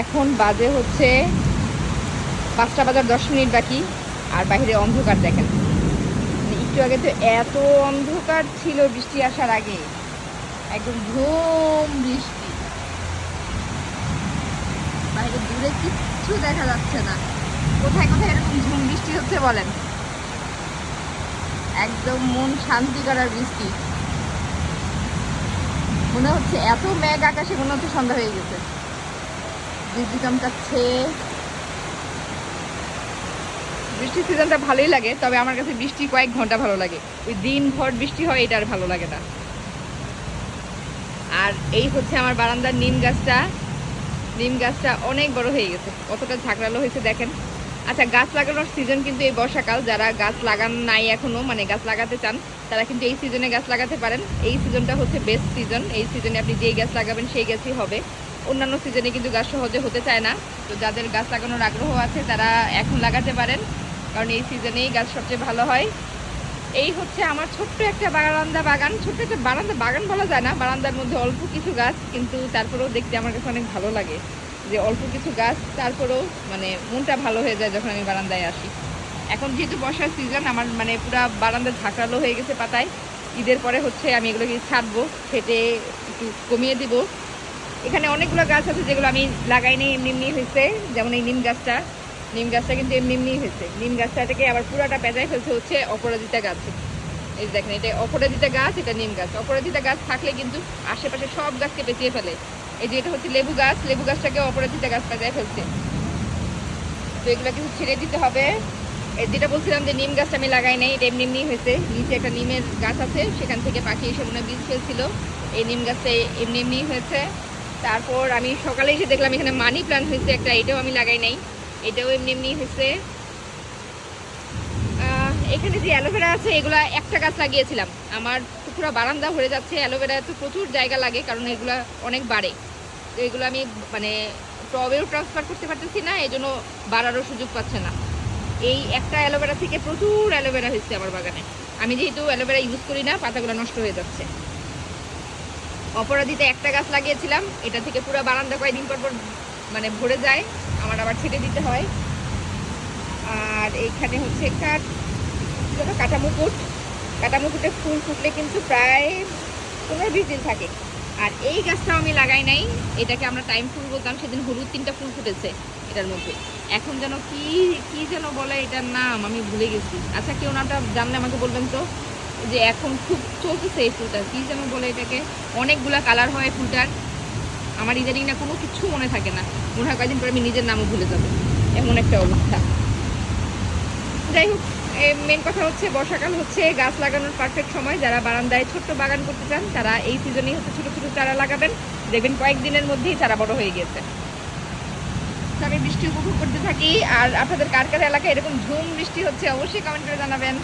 এখন বাজে হচ্ছে পাঁচটা বাজার দশ মিনিট বাকি, আর বাইরে অন্ধকার দেখেন। মানে একটু আগে তো এত অন্ধকার ছিল বৃষ্টি আসার আগে। একদম ঘুম বৃষ্টি। বাইরে দূরে কিচ্ছু দেখা যাচ্ছে না। কোথায় কোথায় এরকম ঝুম বৃষ্টি হচ্ছে বলেন? একদম মন শান্তি করার বৃষ্টি। মনে হচ্ছে এত মেঘ আকাশে মনে হচ্ছে সন্ধ্যা হয়ে গেছে। বৃষ্টি চমকাচ্ছে বৃষ্টির সিজনটা ভালোই লাগে, তবে আমার কাছে বৃষ্টি কয়েক ঘণ্টা ভালো লাগে। ওই দিন ভর বৃষ্টি হয়, এটা আর ভালো লাগে না। আর এই হচ্ছে আমার বারান্দার নিম গাছটা। নিম গাছটা অনেক বড় হয়ে গেছে, কতটা ঝাঁকড়ালো হয়েছে দেখেন। আচ্ছা গাছ লাগানোর সিজন কিন্তু এই বর্ষাকাল, যারা গাছ লাগান নাই এখনও মানে গাছ লাগাতে চান, তারা কিন্তু এই সিজনে গাছ লাগাতে পারেন। এই সিজনটা হচ্ছে বেস্ট সিজন এই সিজনে আপনি যেই গাছ লাগাবেন, সেই গাছই হবে। অন্যান্য সিজনে কিন্তু গাছ সহজে হতে চায় না। তো যাদের গাছ লাগানোর আগ্রহ আছে, তারা এখন লাগাতে পারেন। কারণ এই সিজনেই গাছ সবচেয়ে ভালো হয়। এই হচ্ছে আমার ছোট্ট একটা বারান্দা বাগান। ছোট্ট একটা বারান্দা বাগান বলা যায় না। বারান্দার মধ্যে অল্প কিছু গাছ, কিন্তু তারপরেও দেখতে আমার কাছে অনেক ভালো লাগে। যে অল্প কিছু গাছ, তারপরেও মানে মনটা ভালো হয়ে যায় যখন আমি বারান্দায় আসি। এখন যেহেতু বর্ষার সিজন, আমার মানে পুরো বারান্দা ঝাঁকড়ালো হয়ে গেছে পাতায়। ঈদের পরে হচ্ছে আমি এগুলোকে ছাড়বো সেটে একটু কমিয়ে দিব। এখানে অনেকগুলো গাছ আছে যেগুলো আমি লাগাইনি এমনি এমনি হয়েছে। যেমন এই নিম গাছটা। নিম গাছটা কিন্তু এমনি এমনি হয়েছে। নিম গাছটাকে আবার পুরাটা পেঁচায় ফেলছে হচ্ছে অপরাজিতা গাছ। এই দেখেন, এটা অপরাজিতা গাছ, এটা নিম গাছ। অপরাজিতা গাছ থাকলে কিন্তু আশেপাশে সব গাছকে পেঁচিয়ে ফেলে। এই যে এটা হচ্ছে লেবু গাছ, লেবু গাছটাকে অপরাজিতা গাছ পেঁচায় ফেলছে। তো এগুলো কিন্তু ছেড়ে দিতে হবে। যেটা বলছিলাম যে নিম গাছটা আমি লাগাই নাই, এটা এমনি এমনি হয়েছে। নিচে একটা নিমের গাছ আছে, সেখান থেকে পাখি এসে মনে বীজ ফেলছিল। এই নিম গাছটা এমনি এমনি হয়েছে। তারপর আমি সকালে এসে দেখলাম এখানে মানি প্ল্যান্ট হয়েছে, একটা এটাও আমি লাগাই নাই, এটাও এমনি এমনি হয়েছে। এখানে যে অ্যালোভেরা আছে, এগুলা একটা গাছ লাগিয়েছিলাম। আমার পুরো বারান্দা ভরে যাচ্ছে অ্যালোভেরা তো প্রচুর জায়গা লাগে, কারণ এগুলা অনেক বাড়ে। তো এগুলো আমি মানে টবেও ট্রান্সফার করতে পারতেছি না এই জন্য বাড়ারও সুযোগ পাচ্ছে না। এই একটা অ্যালোভেরা থেকে প্রচুর অ্যালোভেরা হয়েছে আমার বাগানে। আমি যেহেতু অ্যালোভেরা ইউজ করি না, পাতাগুলো নষ্ট হয়ে যাচ্ছে। অপরাধীতে একটা গাছ লাগিয়েছিলাম, এটা থেকে পুরো বারান্দা কয়েকদিন পর পর মানে ভরে যায়, আমার আবার ছেটে দিতে হয়। আর এইখানে হচ্ছে কাঠ যেন কাটা মুকুট কাটা মুকুটে ফুল ফুটলে কিন্তু প্রায় পনেরো বিশ দিন থাকে। আর এই গাছটাও আমি লাগাই নাই, এটাকে আমরা টাইম ফুল বলতাম, সেদিন হলুদ তিনটা ফুল ফুটেছে এটার মধ্যে। এখন যেন কি কি যেন বলে এটার নাম, আমি ভুলে গেছি। আচ্ছা কেউ নামটা জানলে আমাকে বলবেন তো? যে এখন খুব চলতেছে এই ফুলটা। কি যেন বলে এটাকে, অনেকগুলা কালার হয় ফুলটার। আমার ইদানিং না কোনো কিছু মনে থাকে না। মনে হয় কয়েকদিন পরে আমি নিজের নামও ভুলে যাব। এমন একটা অবস্থা। যাই হোক মেন কথা হচ্ছে বর্ষাকাল হচ্ছে, গাছ লাগানোর পারফেক্ট সময়। যারা বারান্দায় ছোট্ট বাগান করতে চান, তারা এই সিজনেই হচ্ছে ছোটো ছোটো চারা লাগাবেন। দেখবেন কয়েকদিনের মধ্যেই চারা বড় হয়ে গেছে আমি বৃষ্টি উপভোগ করতে থাকি। আর আপনাদের কার কার এলাকায় এরকম ঝুম বৃষ্টি হচ্ছে, অবশ্যই কমেন্ট করে জানাবেন।